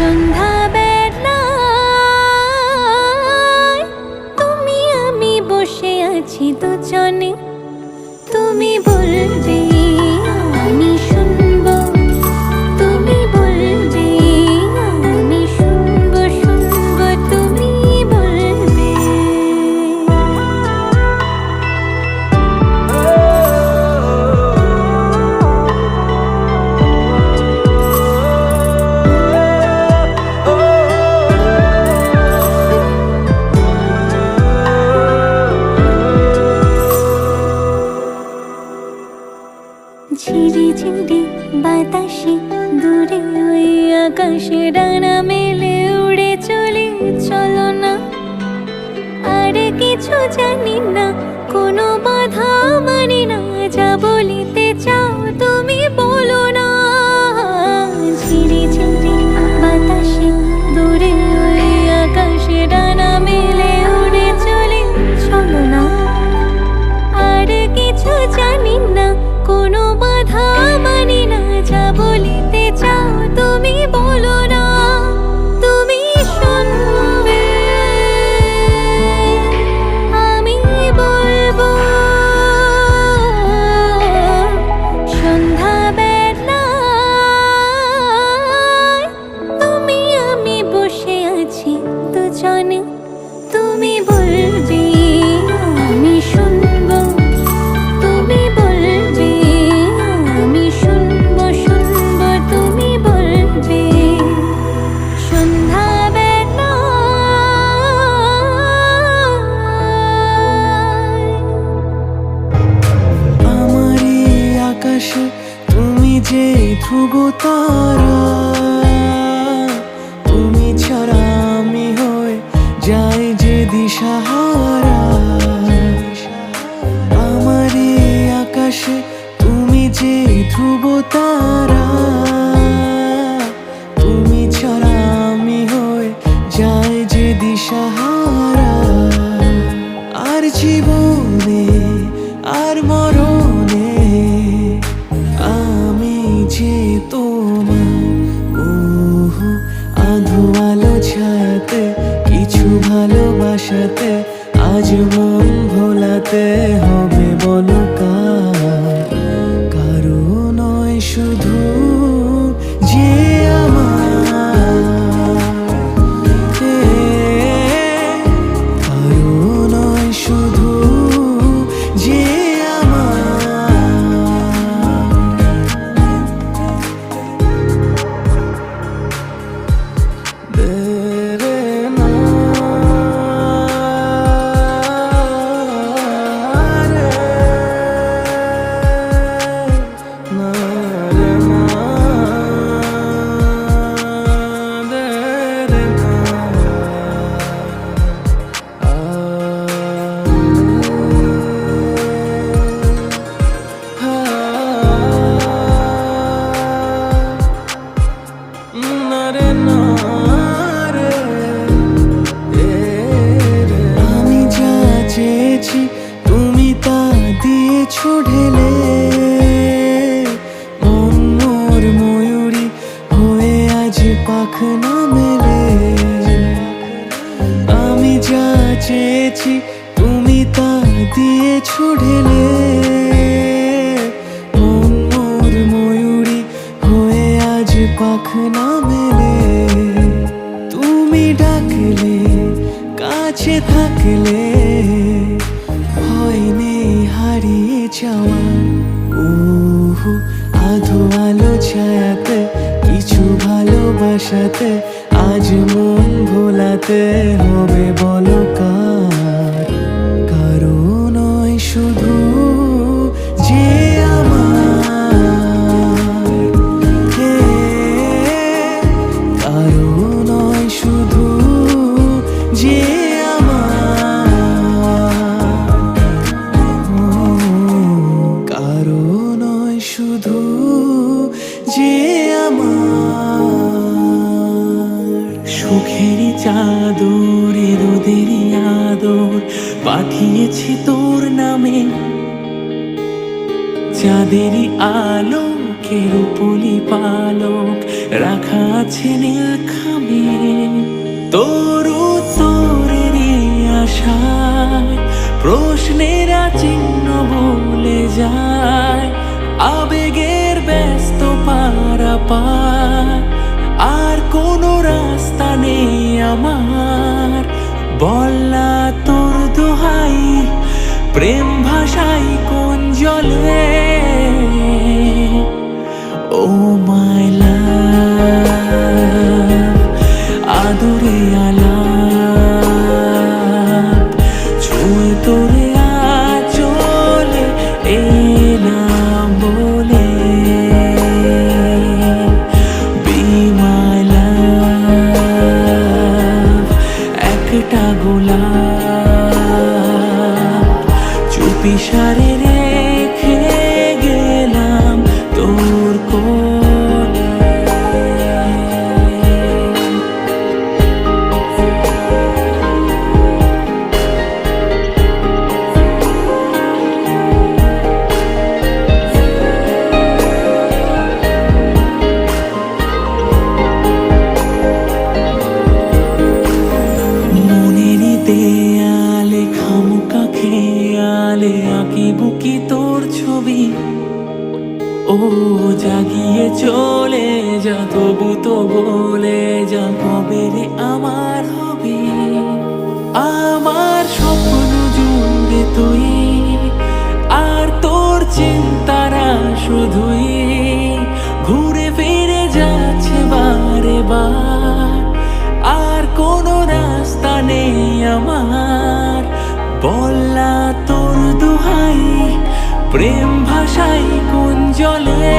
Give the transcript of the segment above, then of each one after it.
管他 কিছু জানি না কোনো বাধা মানি না যাব দিশাহারা আমার আকাশে তুমি যে ধ্রুবতা কাছে থাকলে হয় নেই, হারিয়ে যাওয়া। ওহু আধু আলো ছায়াতে, কিছু ভালোবাসাতে, আজ মন ভোলাতে হবে, বলো। নামে। চাঁদেরই আলোকের রূপলি পালক রাখা আছে নীল খামে। তোর তোরেরই আশায় প্রশ্নেরা চিহ্ন বলে যায়। আবেগের ব্যস্ত পারা পায়। আর কোনো রাস্তা নেই আমার। বল প্রেম ভাষাই কোন জলে বলে যা কবে রে আমার হবে? আমার স্বপ্ন জুড়ে তুই, আর তোর চিন্তারা শুধুই ঘুরে ফিরে যাচ্ছে বারে বার, আর কোনো রাস্তা নেই আমার। বললা তোর দুহাই, প্রেম ভাষাই কোন জলে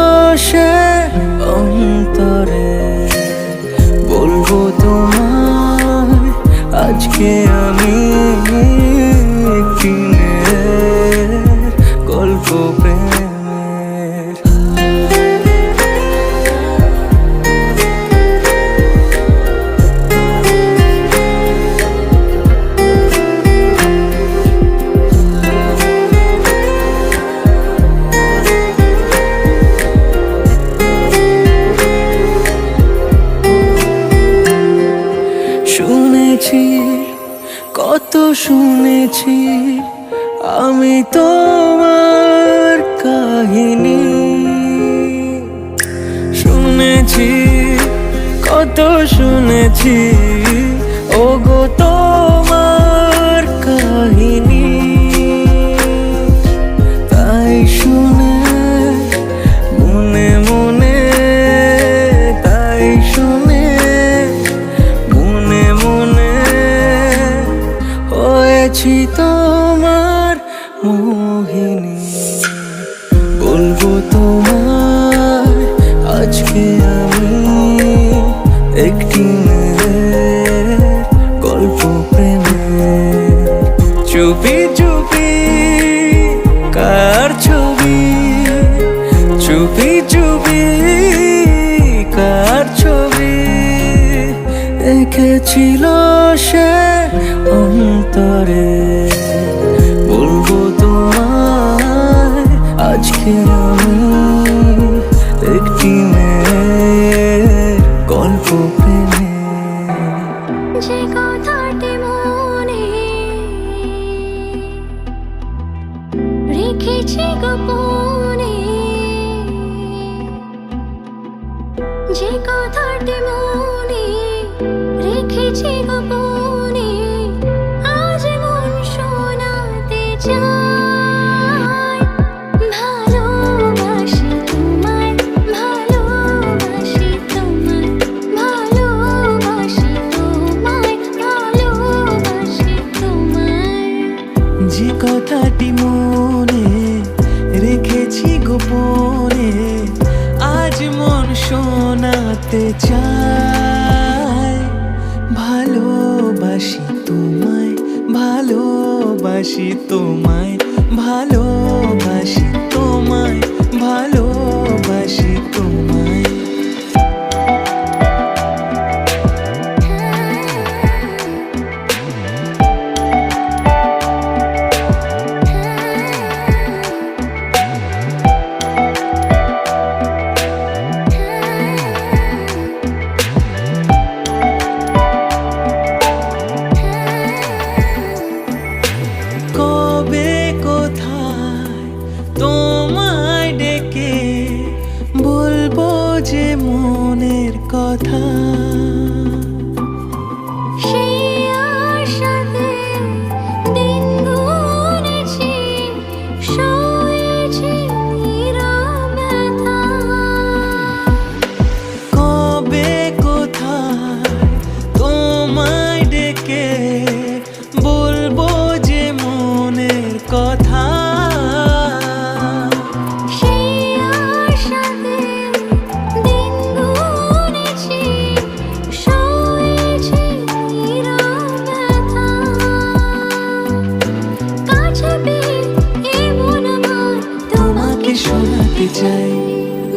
কত শুনেছি। ও গো তোমার কাহিনী। তাই শুনে, মনে মনে, তাই শুনে, মনে মনে, হয়েছি তোমার এঁকেছিল সে অন্তরে? বলব তোমায় আজ আজকে আমি একটি গল্প রেখেছি গোপনে চাই।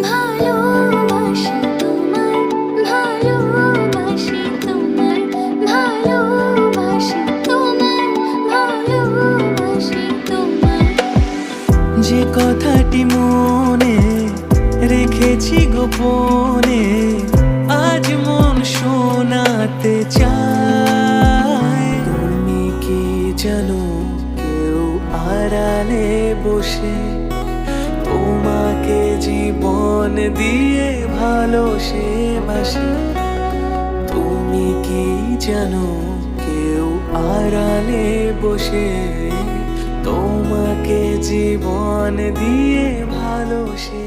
ভালোবাসি তোমায় ভালোবাসি তোমায় ভালোবাসি তোমায় ভালোবাসি তোমায়। যে কথাটি মনে রেখেছি গোপনে আজ মন শোনাতে চায়। তুমি কি জানো কেউ আড়ালে বসে জীবন দিয়ে ভালো সে বাসে। তুমি কি জানো কেউ আড়ালে বসে? তোমাকে জীবন দিয়ে ভালো সে